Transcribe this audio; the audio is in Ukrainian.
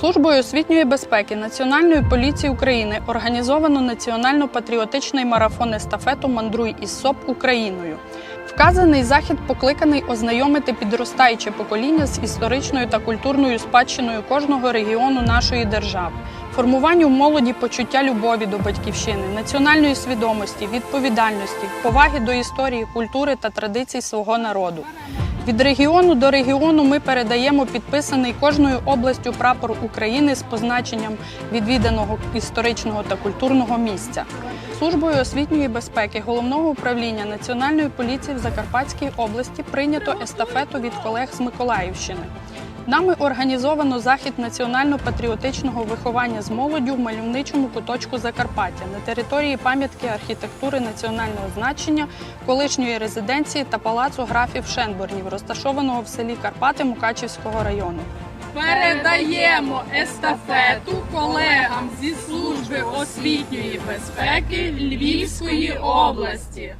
Службою освітньої безпеки Національної поліції України організовано національно-патріотичний марафон естафету Мандруй із СОП Україною. Вказаний захід покликаний ознайомити підростаюче покоління з історичною та культурною спадщиною кожного регіону нашої держави, формуванню молоді почуття любові до батьківщини, національної свідомості, відповідальності, поваги до історії, культури та традицій свого народу. Від регіону до регіону ми передаємо підписаний кожною областю прапор України з позначенням відвіданого історичного та культурного місця. Службою освітньої безпеки головного управління Національної поліції в Закарпатській області прийнято естафету від колег з Миколаївщини. Нами організовано захід національно-патріотичного виховання з молоддю в мальовничому куточку Закарпаття на території пам'ятки архітектури національного значення колишньої резиденції та палацу графів Шенборнів, розташованого в селі Карпати Мукачівського району. Передаємо естафету колегам зі служби освітньої безпеки Львівської області.